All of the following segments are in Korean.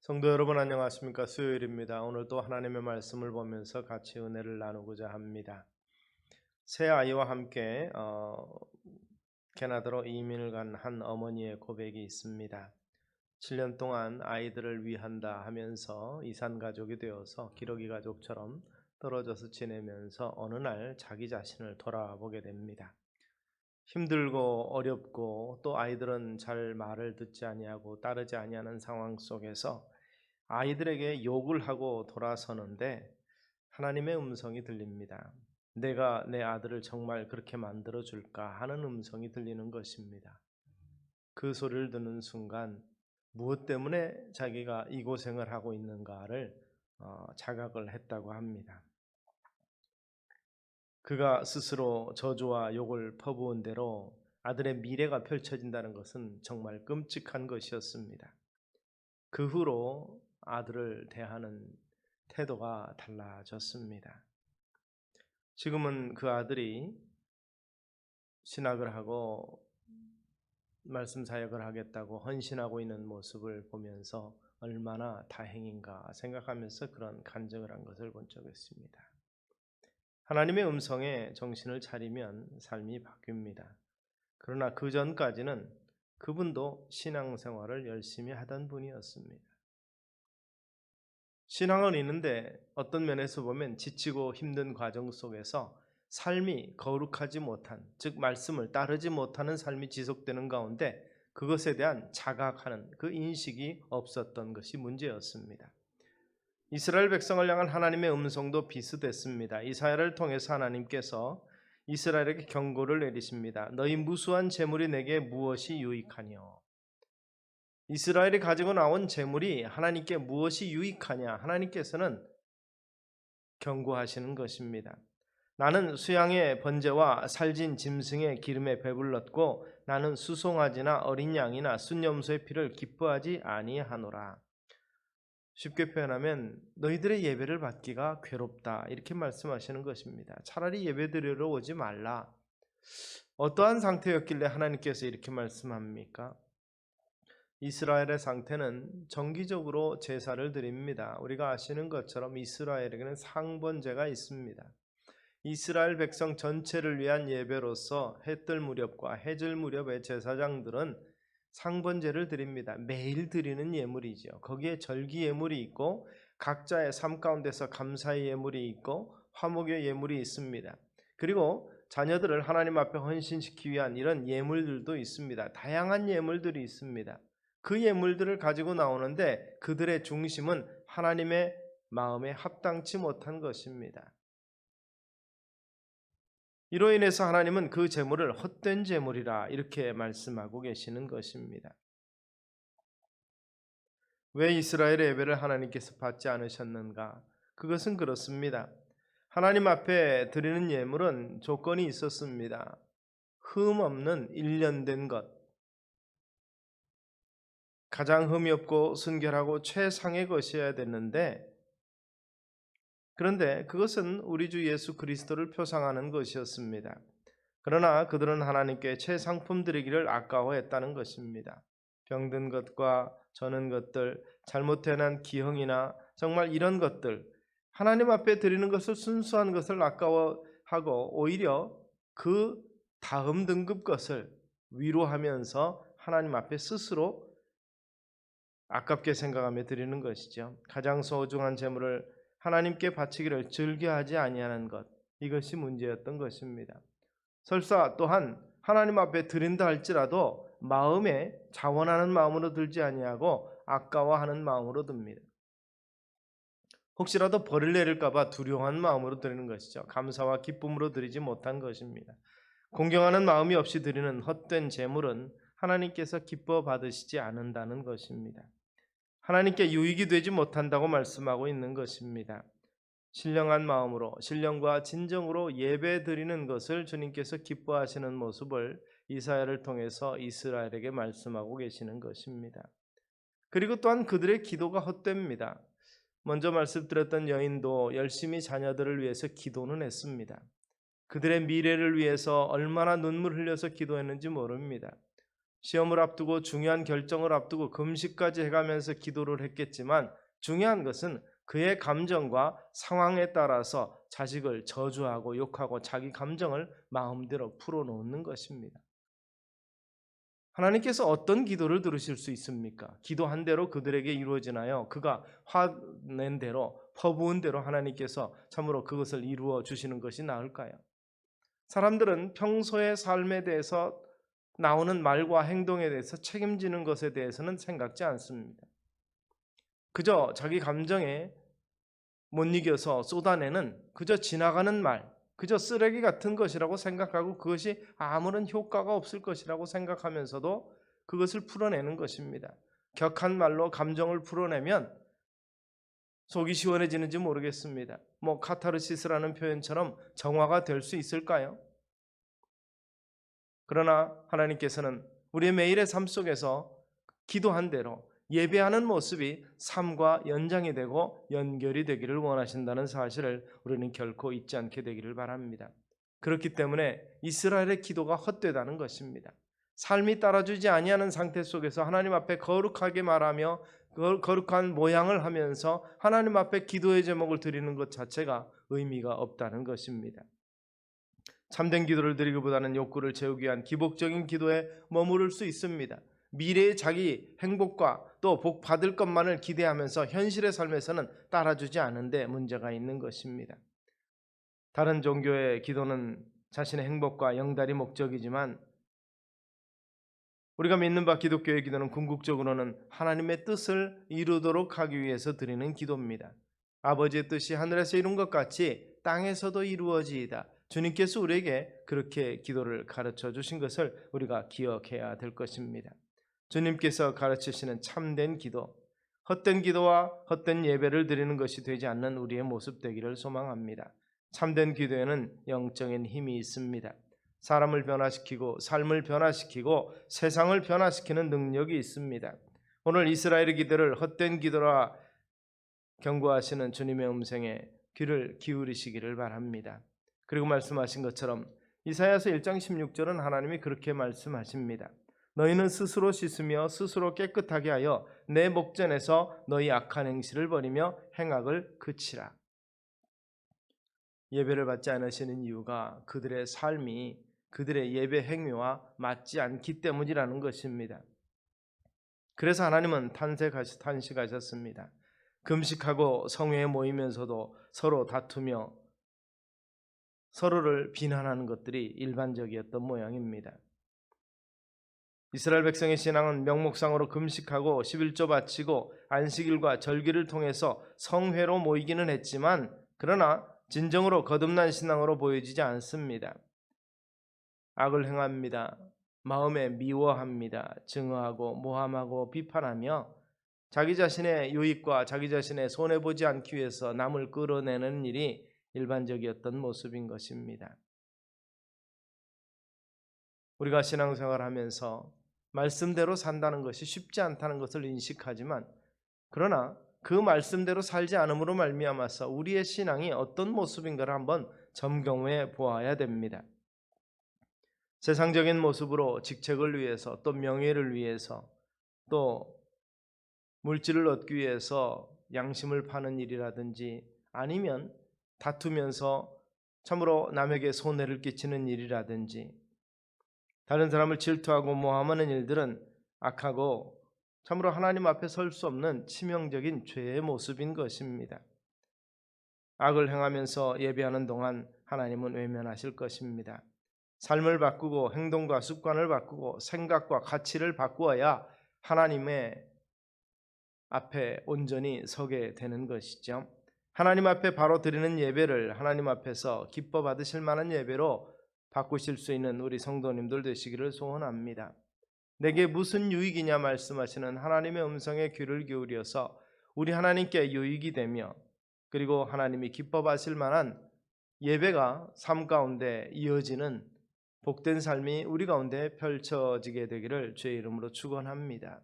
성도 여러분 안녕하십니까? 수요일입니다. 오늘도 하나님의 말씀을 보면서 같이 은혜를 나누고자 합니다. 새 아이와 함께 어, 캐나다로 이민을 간 한 어머니의 고백이 있습니다. 7년 동안 아이들을 위한다 하면서 이산 가족이 되어서 기러기 가족처럼 떨어져서 지내면서 어느 날 자기 자신을 돌아보게 됩니다. 힘들고 어렵고 또 아이들은 잘 말을 듣지 아니하고 따르지 아니하는 상황 속에서 아이들에게 욕을 하고 돌아서는데 하나님의 음성이 들립니다. 내가 내 아들을 정말 그렇게 만들어 줄까 하는 음성이 들리는 것입니다. 그 소리를 듣는 순간 무엇 때문에 자기가 이 고생을 하고 있는가를 어, 자각을 했다고 합니다. 그가 스스로 저주와 욕을 퍼부은 대로 아들의 미래가 펼쳐진다는 것은 정말 끔찍한 것이었습니다. 그 후로 아들을 대하는 태도가 달라졌습니다. 지금은 그 아들이 신학을 하고 말씀 사역을 하겠다고 헌신하고 있는 모습을 보면서 얼마나 다행인가 생각하면서 그런 간증을 한 것을 본 적이 있습니다. 하나님의 음성에 정신을 차리면 삶이 바뀝니다. 그러나 그 전까지는 그분도 신앙생활을 열심히 하던 분이었습니다. 신앙은 있는데 어떤 면에서 보면 지치고 힘든 과정 속에서 삶이 거룩하지 못한, 즉 말씀을 따르지 못하는 삶이 지속되는 가운데 그것에 대한 자각하는 그 인식이 없었던 것이 문제였습니다. 이스라엘 백성을 향한 하나님의 음성도 비슷했습니다. 이사야를 통해서 하나님께서 이스라엘에게 경고를 내리십니다. 너희 무수한 재물이 내게 무엇이 유익하뇨? 이스라엘이 가지고 나온 재물이 하나님께 무엇이 유익하냐? 하나님께서는 경고하시는 것입니다. 나는 수양의 번제와 살진 짐승의 기름에 배불렀고 나는 수송아지나 어린 양이나 순염소의 피를 기뻐하지 아니하노라. 쉽게 표현하면 너희들의 예배를 받기가 괴롭다 이렇게 말씀하시는 것입니다. 차라리 예배 드리러 오지 말라. 어떠한 상태였길래 하나님께서 이렇게 말씀합니까? 이스라엘의 상태는 정기적으로 제사를 드립니다. 우리가 아시는 것처럼 이스라엘에게는 상번제가 있습니다. 이스라엘 백성 전체를 위한 예배로서 해뜰 무렵과 해질 무렵의 제사장들은 상번제를 드립니다. 매일 드리는 예물이죠. 거기에 절기 예물이 있고 각자의 삶 가운데서 감사의 예물이 있고 화목의 예물이 있습니다. 그리고 자녀들을 하나님 앞에 헌신시키기 위한 이런 예물들도 있습니다. 다양한 예물들이 있습니다. 그 예물들을 가지고 나오는데 그들의 중심은 하나님의 마음에 합당치 못한 것입니다. 이로 인해서 하나님은 그 제물을 헛된 제물이라 이렇게 말씀하고 계시는 것입니다. 왜 이스라엘의 예배를 하나님께서 받지 않으셨는가? 그것은 그렇습니다. 하나님 앞에 드리는 예물은 조건이 있었습니다. 흠 없는 일련된 것, 가장 흠이 없고 순결하고 최상의 것이어야 됐는데 그런데 그것은 우리 주 예수 그리스도를 표상하는 것이었습니다. 그러나 그들은 하나님께 최상품 드리기를 아까워했다는 것입니다. 병든 것과 저는 것들, 잘못해난 기형이나 정말 이런 것들, 하나님 앞에 드리는 것을 순수한 것을 아까워하고 오히려 그 다음 등급 것을 위로하면서 하나님 앞에 스스로 아깝게 생각하며 드리는 것이죠. 가장 소중한 재물을 하나님께 바치기를 즐겨하지 아니하는 것 이것이 문제였던 것입니다. 설사 또한 하나님 앞에 드린다 할지라도 마음에 자원하는 마음으로 들지 아니하고 아까워하는 마음으로 듭니다. 혹시라도 벌을 내릴까봐 두려워한 마음으로 드리는 것이죠. 감사와 기쁨으로 드리지 못한 것입니다. 공경하는 마음이 없이 드리는 헛된 재물은 하나님께서 기뻐 받으시지 않는다는 것입니다. 하나님께 유익이 되지 못한다고 말씀하고 있는 것입니다. 신령한 마음으로 신령과 진정으로 예배 드리는 것을 주님께서 기뻐하시는 모습을 이사야를 통해서 이스라엘에게 말씀하고 계시는 것입니다. 그리고 또한 그들의 기도가 헛됩니다. 먼저 말씀드렸던 여인도 열심히 자녀들을 위해서 기도는 했습니다. 그들의 미래를 위해서 얼마나 눈물 흘려서 기도했는지 모릅니다. 시험을 앞두고 중요한 결정을 앞두고 금식까지 해가면서 기도를 했겠지만 중요한 것은 그의 감정과 상황에 따라서 자식을 저주하고 욕하고 자기 감정을 마음대로 풀어놓는 것입니다. 하나님께서 어떤 기도를 들으실 수 있습니까? 기도한 대로 그들에게 이루어지나요? 그가 화낸 대로 퍼부은 대로 하나님께서 참으로 그것을 이루어 주시는 것이 나을까요? 사람들은 평소의 삶에 대해서 나오는 말과 행동에 대해서 책임지는 것에 대해서는 생각지 않습니다. 그저 자기 감정에 못 이겨서 쏟아내는 그저 지나가는 말, 그저 쓰레기 같은 것이라고 생각하고 그것이 아무런 효과가 없을 것이라고 생각하면서도 그것을 풀어내는 것입니다. 격한 말로 감정을 풀어내면 속이 시원해지는지 모르겠습니다. 뭐 카타르시스라는 표현처럼 정화가 될 수 있을까요? 그러나 하나님께서는 우리의 매일의 삶 속에서 기도한 대로 예배하는 모습이 삶과 연장이 되고 연결이 되기를 원하신다는 사실을 우리는 결코 잊지 않게 되기를 바랍니다. 그렇기 때문에 이스라엘의 기도가 헛되다는 것입니다. 삶이 따라주지 아니하는 상태 속에서 하나님 앞에 거룩하게 말하며 거룩한 모양을 하면서 하나님 앞에 기도의 제목을 드리는 것 자체가 의미가 없다는 것입니다. 참된 기도를 드리기보다는 욕구를 채우기 위한 기복적인 기도에 머무를 수 있습니다. 미래의 자기 행복과 또 복 받을 것만을 기대하면서 현실의 삶에서는 따라주지 않은데 문제가 있는 것입니다. 다른 종교의 기도는 자신의 행복과 영달이 목적이지만 우리가 믿는 바 기독교의 기도는 궁극적으로는 하나님의 뜻을 이루도록 하기 위해서 드리는 기도입니다. 아버지의 뜻이 하늘에서 이룬 것 같이 땅에서도 이루어지이다. 주님께서 우리에게 그렇게 기도를 가르쳐 주신 것을 우리가 기억해야 될 것입니다. 주님께서 가르치시는 참된 기도, 헛된 기도와 헛된 예배를 드리는 것이 되지 않는 우리의 모습 되기를 소망합니다. 참된 기도에는 영적인 힘이 있습니다. 사람을 변화시키고 삶을 변화시키고 세상을 변화시키는 능력이 있습니다. 오늘 이스라엘의 기도를 헛된 기도라 경고하시는 주님의 음성에 귀를 기울이시기를 바랍니다. 그리고 말씀하신 것처럼 이사야서 1장 16절은 하나님이 그렇게 말씀하십니다. 너희는 스스로 씻으며 스스로 깨끗하게 하여 내 목전에서 너희 악한 행실을 버리며 행악을 그치라. 예배를 받지 않으시는 이유가 그들의 삶이 그들의 예배 행위와 맞지 않기 때문이라는 것입니다. 그래서 하나님은 탄식하셨습니다. 금식하고 성회에 모이면서도 서로 다투며 서로를 비난하는 것들이 일반적이었던 모양입니다. 이스라엘 백성의 신앙은 명목상으로 금식하고 11조 바치고 안식일과 절기를 통해서 성회로 모이기는 했지만 그러나 진정으로 거듭난 신앙으로 보여지지 않습니다. 악을 행합니다. 마음에 미워합니다. 증오하고 모함하고 비판하며 자기 자신의 유익과 자기 자신의 손해 보지 않기 위해서 남을 끌어내는 일이 일반적이었던 모습인 것입니다. 우리가 신앙생활 하면서 말씀대로 산다는 것이 쉽지 않다는 것을 인식하지만 그러나 그 말씀대로 살지 않음으로 말미암아서 우리의 신앙이 어떤 모습인가를 한번 점검해 보아야 됩니다. 세상적인 모습으로 직책을 위해서 또 명예를 위해서 또 물질을 얻기 위해서 양심을 파는 일이라든지 아니면 다투면서 참으로 남에게 손해를 끼치는 일이라든지 다른 사람을 질투하고 모함하는 일들은 악하고 참으로 하나님 앞에 설 수 없는 치명적인 죄의 모습인 것입니다. 악을 행하면서 예배하는 동안 하나님은 외면하실 것입니다. 삶을 바꾸고 행동과 습관을 바꾸고 생각과 가치를 바꾸어야 하나님의 앞에 온전히 서게 되는 것이죠. 하나님 앞에 바로 드리는 예배를 하나님 앞에서 기뻐 받으실 만한 예배로 바꾸실 수 있는 우리 성도님들 되시기를 소원합니다. 내게 무슨 유익이냐 말씀하시는 하나님의 음성에 귀를 기울여서 우리 하나님께 유익이 되며 그리고 하나님이 기뻐 받으실 만한 예배가 삶 가운데 이어지는 복된 삶이 우리 가운데 펼쳐지게 되기를 주의 이름으로 축원합니다.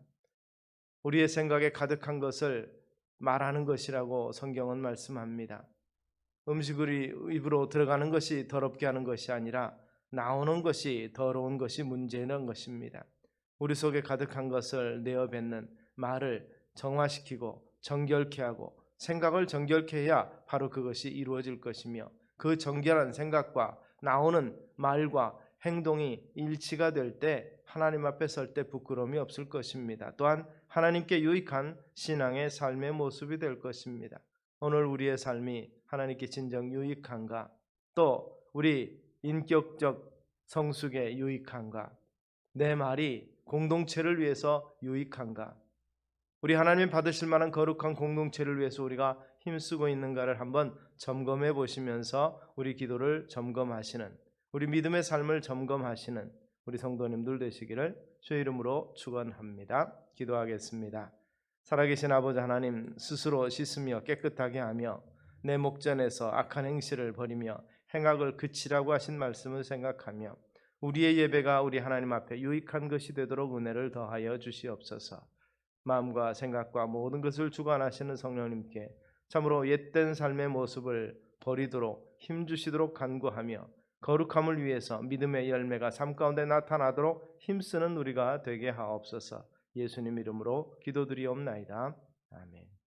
우리의 생각에 가득한 것을 말하는 것이라고 성경은 말씀합니다. 음식을 입으로 들어가는 것이 더럽게 하는 것이 아니라 나오는 것이 더러운 것이 문제는 것입니다. 우리 속에 가득한 것을 내어 뱉는 말을 정화시키고 정결케 하고 생각을 정결케 해야 바로 그것이 이루어질 것이며 그 정결한 생각과 나오는 말과 행동이 일치가 될 때 하나님 앞에 설 때 부끄러움이 없을 것입니다. 또한 하나님께 유익한 신앙의 삶의 모습이 될 것입니다. 오늘 우리의 삶이 하나님께 진정 유익한가? 또 우리 인격적 성숙에 유익한가? 내 말이 공동체를 위해서 유익한가? 우리 하나님 받으실 만한 거룩한 공동체를 위해서 우리가 힘쓰고 있는가를 한번 점검해 보시면서 우리 기도를 점검하시는 우리 믿음의 삶을 점검하시는 우리 성도님들 되시기를 주의 이름으로 축원합니다. 기도하겠습니다. 살아계신 아버지 하나님 스스로 씻으며 깨끗하게 하며 내 목전에서 악한 행실을 버리며 행악을 그치라고 하신 말씀을 생각하며 우리의 예배가 우리 하나님 앞에 유익한 것이 되도록 은혜를 더하여 주시옵소서. 마음과 생각과 모든 것을 주관하시는 성령님께 참으로 옛된 삶의 모습을 버리도록 힘 주시도록 간구하며 거룩함을 위해서 믿음의 열매가 삶 가운데 나타나도록 힘쓰는 우리가 되게 하옵소서. 예수님 이름으로 기도드리옵나이다. 아멘.